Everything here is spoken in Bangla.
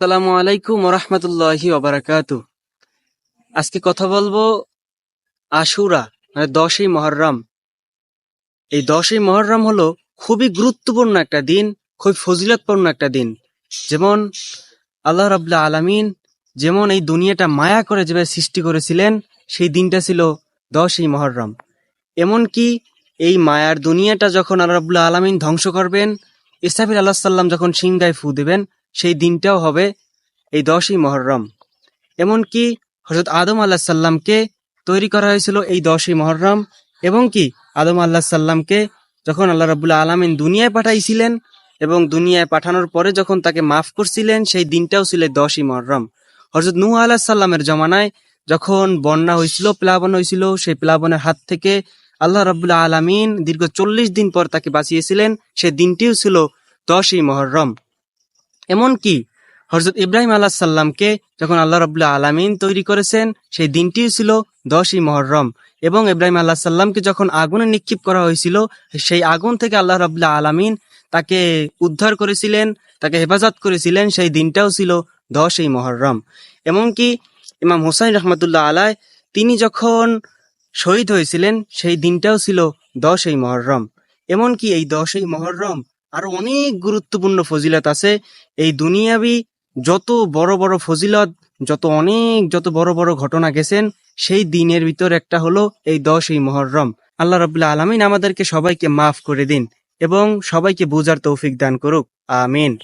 আসসালামু আলাইকুম ওরহমতুল্লাহি ওবারাকাতু। আজকে কথা বলব আশুরা মানে দশই মহরম। এই দশই মহরম হলো খুবই গুরুত্বপূর্ণ একটা দিন, খুবই ফজিলতপূর্ণ একটা দিন। যেমন আল্লাহ রাবুল্লাহ আলামিন যেমন এই দুনিয়াটা মায়া করে যেভাবে সৃষ্টি করেছিলেন, সেই দিনটা ছিল দশই মহরম। এমনকি এই মায়ার দুনিয়াটা যখন আল্লাহ রাবুল্লাহ আলামিন ধ্বংস করবেন ইসাফির আল্লাহ সাল্লাম যখন সিংগায় ফু দেবেন সেই দিনটাও হবে এই দশই মহরম। এমনকি হজরত আদম আল্লাহ সাল্লামকে তৈরি করা হয়েছিল এই দশই মহরম এবং কি আদম আল্লাহ সাল্লামকে যখন আল্লাহ রাবুল্লাহ আলমিন দুনিয়ায় পাঠাইছিলেন এবং দুনিয়ায় পাঠানোর পরে যখন তাকে মাফ করছিলেন, সেই দিনটাও ছিল দশই মহরম। হজরত নূহ আল্লাহ সাল্লামের জমানায় যখন বন্যা হয়েছিল, প্লাবন হয়েছিল, সেই প্লাবনের হাত থেকে আল্লাহ রাবুল্লাহ আলমিন দীর্ঘ চল্লিশ দিন পর তাকে বাঁচিয়েছিলেন। সেই দিনটিও ছিল দশই মহরম। এমনকি হজরত ইব্রাহিম আল্লাহ সাল্লামকে যখন আল্লাহ রবুল্লাহ আলমিন তৈরি করেছেন, সেই দিনটিও ছিল দশই মহরম এবং ইব্রাহিম আল্লাহ সাল্লামকে যখন আগুনে নিক্ষেপ করা হয়েছিল, সেই আগুন থেকে আল্লাহ রবুল্লাহ আলমিন তাকে উদ্ধার করেছিলেন, তাকে হেফাজত করেছিলেন, সেই দিনটাও ছিল দশই মহরম। এমনকি ইমাম হোসাইন রহমতুল্লাহ আলায় তিনি যখন শহীদ হয়েছিলেন, সেই দিনটাও ছিল দশই মহরম। এমনকি এই দশই মহরম আরও অনেক গুরুত্বপূর্ণ ফজিলত আছে। এই দুনিয়াবি যত বড় বড় ফজিলত, যত অনেক, যত বড় বড় ঘটনা গেছেন, সেই দিনের ভিতর একটা হলো এই দশই মহরম। আল্লাহ রবাহ আলমিন আমাদেরকে সবাইকে মাফ করে দিন এবং সবাইকে বোঝার তৌফিক দান করুক। আমিন।